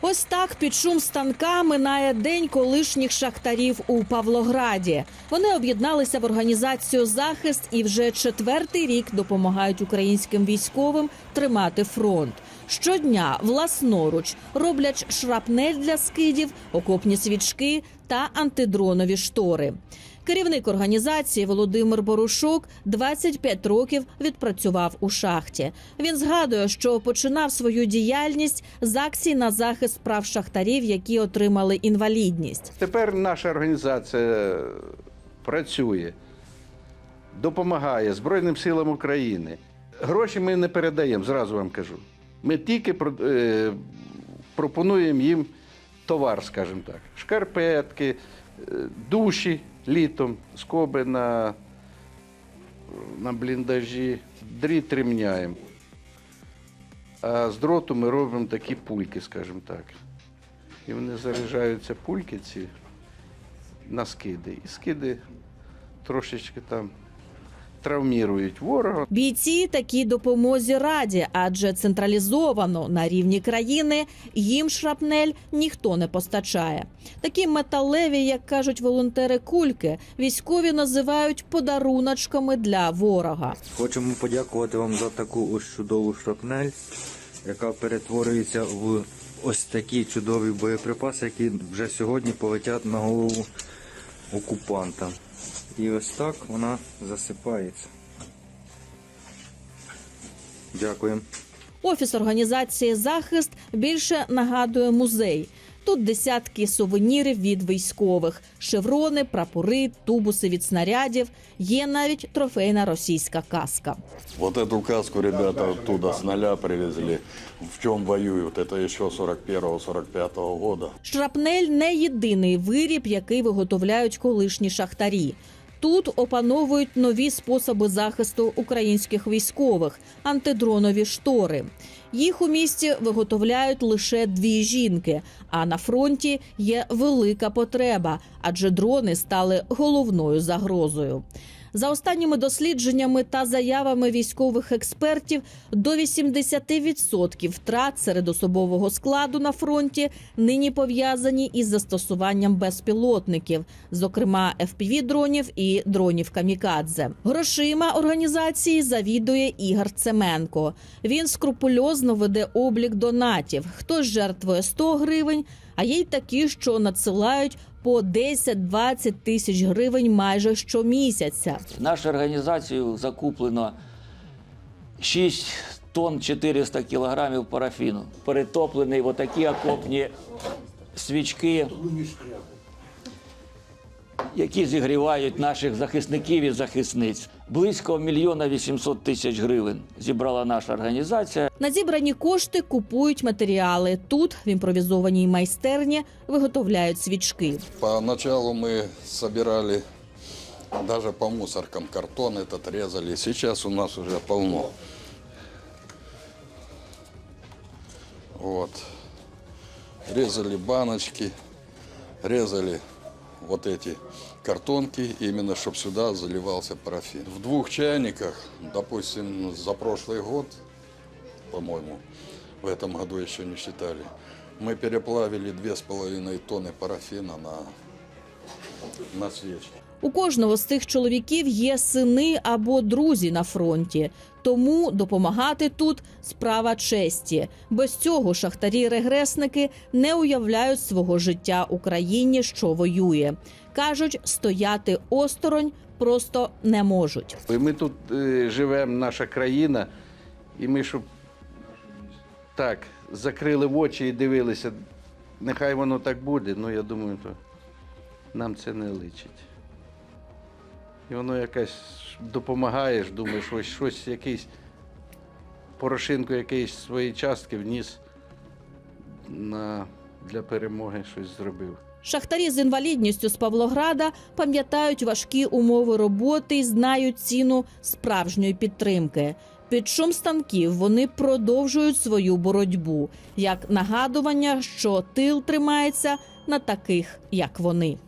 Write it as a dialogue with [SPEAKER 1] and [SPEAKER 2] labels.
[SPEAKER 1] Ось так під шум станка минає день колишніх шахтарів у Павлограді. Вони об'єдналися в організацію захист і вже четвертий рік допомагають українським військовим тримати фронт. Щодня власноруч роблять шрапнель для скидів, окопні свічки та антидронові штори. Керівник організації Володимир Борушок 25 років відпрацював у шахті. Він згадує, що починав свою діяльність з акцій на захист прав шахтарів, які отримали інвалідність.
[SPEAKER 2] Тепер наша організація працює, допомагає Збройним силам України. Гроші ми не передаємо, зразу вам кажу. Ми тільки е, пропонуємо їм товар, скажімо так. Шкарпетки, е, душі літом, скоби на, на бліндажі, дріт ремняємо. А з дроту ми робимо такі пульки, скажімо так. І вони заряджаються пульки ці на скиди. І скиди трошечки там травмірують ворога.
[SPEAKER 1] Бійці такій допомозі раді, адже централізовано на рівні країни їм шрапнель ніхто не постачає. Такі металеві, як кажуть волонтери, кульки військові називають подаруночками для ворога.
[SPEAKER 3] Хочемо подякувати вам за таку ось чудову шрапнель, яка перетворюється в ось такі чудові боєприпаси, які вже сьогодні полетять на голову окупанта. І ось так вона засипається. Дякуємо.
[SPEAKER 1] Офіс організації захист більше нагадує музей. Тут десятки сувенірів від військових: шеврони, прапори, тубуси від снарядів. Є навіть трофейна російська каска.
[SPEAKER 4] Вот эту каску ребята оттуда с нуля привезли. В чем воюют? Это еще 41-45 года.
[SPEAKER 1] Шрапнель не єдиний виріб, який виготовляють колишні шахтарі. Тут опановують нові способи захисту українських військових антидронові штори. Їх у місті виготовляють лише дві жінки. А на фронті є велика потреба, адже дрони стали головною загрозою. За останніми дослідженнями та заявами військових експертів, до 80% втрат серед особового складу на фронті нині пов'язані із застосуванням безпілотників, зокрема FPV-дронів і дронів камікадзе. Грошима організації завідує Ігор Цеменко. Він скрупульозно веде облік донатів. Хтось жертвує 100 гривень, а є й такі, що надсилають по 10-20 тисяч гривень майже щомісяця.
[SPEAKER 5] Нашу організацію закуплено 6 тонн 400 кілограмів парафіну. перетоплений в отакі окопні свічки, які зігрівають наших захисників і захисниць. Близько мільйона 800 тисяч гривень зібрала наша організація.
[SPEAKER 1] На зібрані кошти купують матеріали. Тут в імпровізованій майстерні виготовляють свічки.
[SPEAKER 4] Поначалу мы собирали даже по мусоркам картон этот резали. Сейчас у нас уже полно. Вот. Резали баночки, резали вот эти картонки, именно чтобы сюда заливался парафин. В двух чайниках, допустим, за прошлый год, по-моему, в этом году еще не считали, мы переплавили две с половиной тонны парафина на, на свечи.
[SPEAKER 1] У кожного з цих чоловіків є сини або друзі на фронті. Тому допомагати тут справа честі. Без цього шахтарі-регресники не уявляють свого життя Україні, що воює. кажуть, стояти осторонь просто не можуть.
[SPEAKER 2] Ми тут е, живемо, наша країна, і ми щоб так закрили в очі і дивилися, нехай воно так буде, ну я думаю, то нам це не личить. І воно якась допомагаєш, думаєш, ось щось якийсь Порошенко якийсь свої частки вніс на, для перемоги, щось зробив.
[SPEAKER 1] Шахтарі з інвалідністю з Павлограда пам'ятають важкі умови роботи і знають ціну справжньої підтримки. Під шум станків вони продовжують свою боротьбу як нагадування, що тил тримається на таких, як вони.